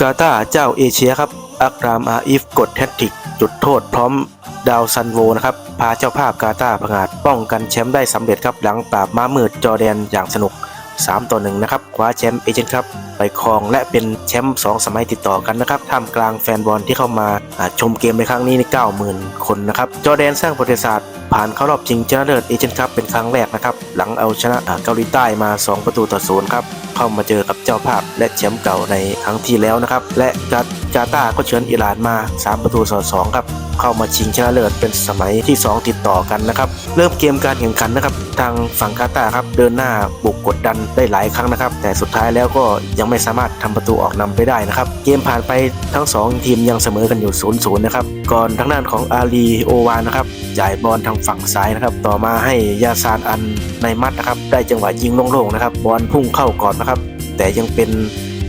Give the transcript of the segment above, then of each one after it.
กาตาเจ้าเอเชียครับ อักรามอาอิฟกดแฮตทริกจุดโทษพร้อมดาวซันโวนะครับ พาเจ้าภาพกาตาผงาดป้องกันแชมป์ได้สำเร็จครับหลังปราบม้ามืดจอแดนอย่างสนุก 3 ต่อ 1 นะครับ คว้าแชมป์เอเชียนครับไปครองและเป็นแชมป์2สมัยติดต่อกันนะครับท่ามกลางแฟนบอลที่เข้ามาชมเกมในครั้งนี้ใน 90,000 คนนะครับจอแดนสร้างประวัติศาสตร์ผ่านเข้ารอบชิงชนะเลิศเอเชียนคัพเป็นครั้งแรกนะครับ หลังเอาชนะเกาหลีใต้มา 2 ประตูต่อศูนย์ครับ เข้ามาเจอกับเจ้าภาพและแชมป์เก่าในครั้งที่แล้วนะครับ และกากาตาร์ก็เชิญอิหร่านมา 3 ประตูต่อ2ครับ เข้ามาชิงชนะเลิศเป็นสมัยที่ 2 ติดต่อกันนะครับ เริ่มเกมการแข่งขันนะครับ ทางฝั่งกาตาร์ครับเดินหน้าบุกกดดันได้หลายครั้งนะครับ แต่สุดท้ายแล้วก็ยังไม่สามารถทำประตูออกนำไปได้นะครับ เกมผ่านไปทั้ง 2 ทีมยังเสมอกันอยู่0-0นะครับ ก่อนทางด้านของอาลีโอวานนะครับ จ่ายบอลทางฝั่งซ้ายนะครับ ต่อมาให้ยาซานอันในมัดนะครับ ได้จังหวะยิงโล่งๆนะครับ บอลพุ่งเข้าก่อนนะครับ แต่ยังเป็น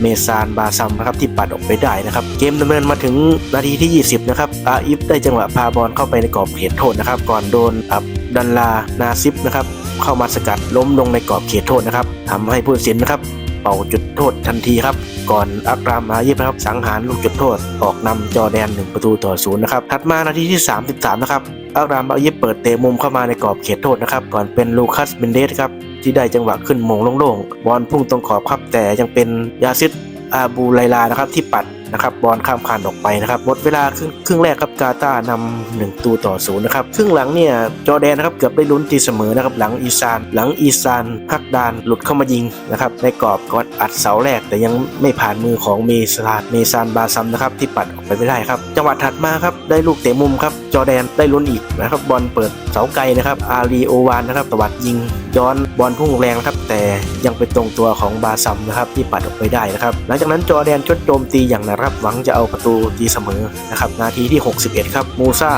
เมซานบาซัมนะครับที่ปัดออกไปได้นะครับ เกมดำเนินมาถึงนาทีที่ 20 นะครับอาอิฟได้จังหวะพาบอลเข้าไปในกรอบเขตโทษนะครับ ก่อนโดนอับดันลานาซิฟนะครับ เข้ามาสกัดล้มลงในกรอบเขตโทษนะครับทำให้ผู้ตัดสินนะครับ เป่าจุดโทษทันทีครับ ก่อนอักรามอายิบนะครับสังหารลูกจุดโทษ ออกนำจอแดน 1 ประตูต่อศูนย์นะครับถัดมานาทีที่ 33 นะครับ อักรามบายิบเปิดเตะมุมเข้ามาในกรอบเขตโทษนะครับ ก่อนเป็นลูคัสเบนเดสครับ ที่ได้จังหวะขึ้นมงโล่งๆบอลพุ่งตรงขอบครับแต่ยังเป็นยาซิดอาบูไลลานะครับที่ปัด นะครับบอลข้ามคานออกไปนะครับหมดเวลาครึ่งครึ่งแรกครับกาตาร์นำหนึ่งตูต่อศูนย์นะครับครึ่งหลังเนี่ยจอแดนนะครับเกือบได้ลุ้นตีเสมอนะครับหลังอีซาน หลังอีซานพักดานหลุดเข้ามายิงนะครับในกรอบก่อนอัดเสาแรกแต่ยังไม่ผ่านมือของเมซาเมซานบาซัมนะครับที่ปัดออกไปไม่ได้ครับจังหวะถัดมาครับได้ลูกเตะมุมครับจอแดนได้ลุ้นอีกนะครับบอลเปิดเสาไกลนะครับอารีโอวานนะครับตวัดยิง ย้อนบอลพุ่งแรงนะครับ แต่ยังเป็นตรงตัวของบาซัมนะครับที่ปัดออกไปได้นะครับ หลังจากนั้นจอแดนชดโจมตีอย่างนะครับหวังจะเอาประตูตีเสมอนะครับนาทีที่ 61 ครับมูซา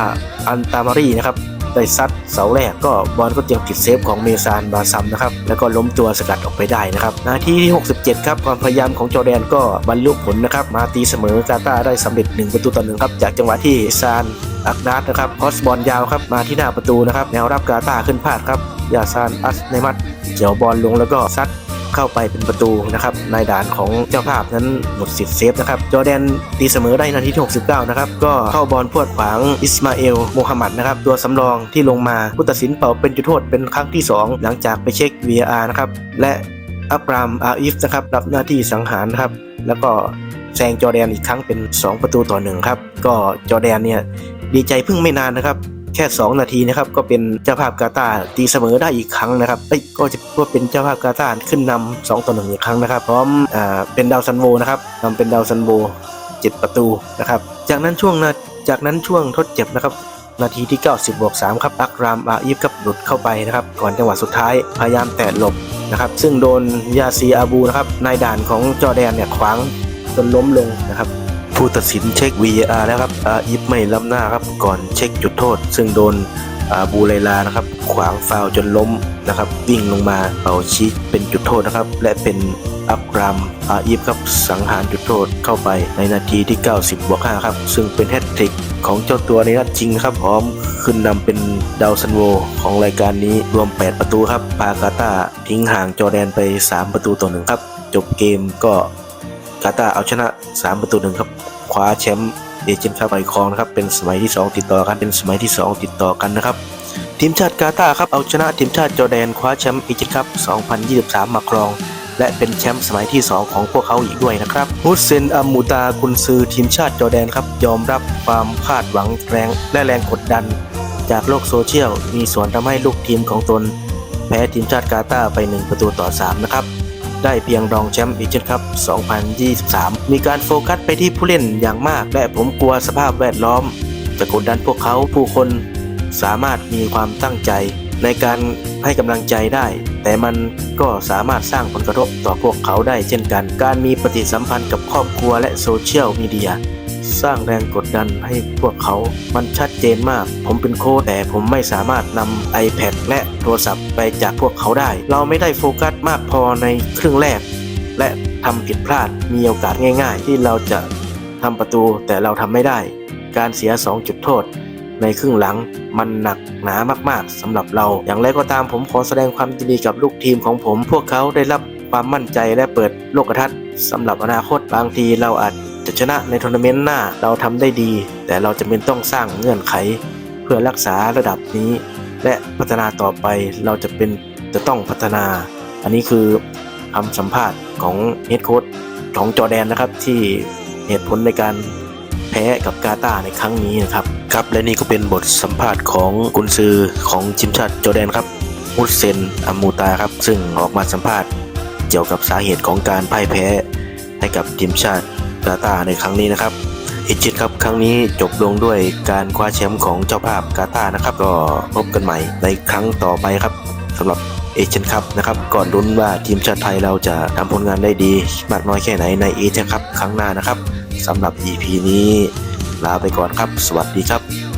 อันตามารีนะครับได้ซัดเสาแรกก็บอลก็ยังติดเซฟของเมซานบาซัมนะครับแล้วก็ล้มตัวสกัดออกไปได้นะครับนาทีที่ 67 ครับความพยายามของจอแดนก็บรรลุผลนะครับมาตีเสมอกาตาร์ได้สำเร็จ 1 ประตูต่อหนึ่งครับจากจังหวะที่ซานอักดาสนะครับคอสบอลยาวครับมาที่หน้าประตูนะครับแนวรับกาตาร์ขึ้นพลาดครับ ยาซานอัสในมัดเจียวบอลลงแล้วก็ซัดเข้าไปเป็นประตูนะครับในด่านของเจ้าภาพนั้นหมดสิทธิ์เซฟนะครับ จอแดนตีเสมอได้นาทีที่ 69 นะครับ ก็เข้าบอลพวดขวางอิสมาเอลโมฮัมหมัดนะครับ ตัวสำรองที่ลงมาผู้ตัดสินเป่าเป็นจุดโทษเป็นครั้งที่ 2 หลังจากไปเช็ค VAR นะครับ และอับรามอาอิฟนะครับรับหน้าที่สังหารครับ แล้วก็แซงจอแดนอีกครั้งเป็น 2 ประตูต่อหนึ่งครับ ก็จอแดนเนี่ยดีใจเพิ่งไม่นานนะครับ แค่ 2 นาทีนะครับก็เป็นเจ้าภาพกาตาตีเสมอได้อีกครั้งนะครับเอ้ยก็จะก็เป็นเจ้าภาพกาตาขึ้นนำ2ต่อ1อีกครั้งนะครับ พร้อมอ่าเป็นดาวซันโวนะครับนำเป็นดาวซันโว7 ประตูนะครับจากนั้นช่วงนาจากนั้นช่วงทดเจ็บนะครับนาทีที่ 90บวก3ครับอักรามอาอีฟครับหลุดเข้าไปนะครับก่อนจังหวะสุดท้ายพยายามแตะหลบนะครับซึ่งโดนยาซีอาบูนะครับนายด่านของจอแดนเนี่ยขวางจนล้มลงนะครับ ผู้ตัดสินเช็ค VAR แล้วครับอาอิฟไม่ล้ำหน้าครับก่อนเช็คจุดโทษ ซึ่งโดนอาบูไลลานะครับ ขวางฟาวจนล้มนะครับ วิ่งลงมาเป่าชี้เป็นจุดโทษนะครับ และเป็นอักรามอาอิฟครับสังหารจุดโทษเข้าไปในนาทีที่ 90บวก5ครับ ซึ่งเป็นแฮตทริกของเจ้าตัวในนัดจริงนะครับพร้อมขึ้นนำเป็นดาวซันโวของรายการนี้รวม 8 ประตูครับ ปากาตาทิ้งห่างจอแดนไป 3 ประตูต่อหนึ่งครับ จบเกมก็ กาตาร์เอาชนะ 3 ประตูหนึ่งครับคว้าแชมป์เอเชียนคัพไปครองนะครับเป็นสมัยที่ 2 ติดต่อกันเป็นสมัยที่ 2 ติดต่อกันนะครับทีมชาติกาตาร์ครับเอาชนะทีมชาติจอร์แดนคว้าแชมป์เอเชียนคัพ2023 มาครอง และเป็นแชมป์สมัยที่ 2 ของพวกเขาอีกด้วยนะครับฮุสเซนอัมมูตากุนซือทีมชาติจอร์แดนครับยอมรับความคาดหวังแรงและแรงกดดัน จากโลกโซเชียลมีส่วนทำให้ลูกทีมของตน แพ้ทีมชาติกาตาร์ไป 1 ประตูต่อ 3 นะครับ ได้เพียงรองแชมป์เอเชียนคัพ 2023 มีการโฟกัสไปที่ผู้เล่นอย่างมาก และผมกลัวสภาพแวดล้อม จะกดดันพวกเขาผู้คนสามารถมีความตั้งใจในการให้กำลังใจได้ แต่มันก็สามารถสร้างผลกระทบต่อพวกเขาได้เช่นกัน การมีปฏิสัมพันธ์กับครอบครัวและโซเชียลมีเดีย สร้างแรงกดดันให้พวกเขา มันชัดเจนมาก ผมเป็นโค้ชแต่ผมไม่สามารถนำ iPad และโทรศัพท์ไปจากพวกเขาได้ เราไม่ได้โฟกัสมากพอในครึ่งแรก และทำผิดพลาดมีโอกาสง่าย ๆ ที่เราจะทำประตูแต่เราทำไม่ได้ การเสีย 2 จุดโทษในครึ่งหลังมันหนักหนามากๆสำหรับเรา อย่างไรก็ตามผมขอแสดงความยินดีกับลูกทีมของผม พวกเขาได้รับความมั่นใจและเปิดโลกทัศน์สำหรับอนาคตบางทีเราอาจ จะชนะในทัวร์นาเมนต์หน้าเราทำได้ดี แต่เราจะเป็นต้องสร้างเงื่อนไข เพื่อรักษาระดับนี้ และพัฒนาต่อไปเราจะเป็นจะต้องพัฒนา อันนี้คือคำสัมภาษณ์ของเฮดโค้ชของจอแดนนะครับที่เหตุผลในการแพ้กับกาตาในครั้งนี้นะครับครับและนี่ก็เป็นบทสัมภาษณ์ของกุนซือของทีมชาติจอแดนครับมุสเซนอัมมูตาครับ ซึ่งออกมาสัมภาษณ์เกี่ยวกับสาเหตุของการพ่ายแพ้ให้กับทีมชาติ กาตาในครั้งนี้นะครับเอเจนครับครั้งนี้จบลงด้วยการคว้าแชมป์ของเจ้าภาพกาตานะครับ ก็พบกันใหม่ในครั้งต่อไปครับสำหรับเอเจนครับนะครับก่อนลุ้นว่าทีมชาติไทยเราจะทำผลงานได้ดีมากน้อยแค่ไหนในเอเจนครับครั้งหน้านะครับสำหรับ EP นี้ลาไปก่อนครับ สวัสดีครับ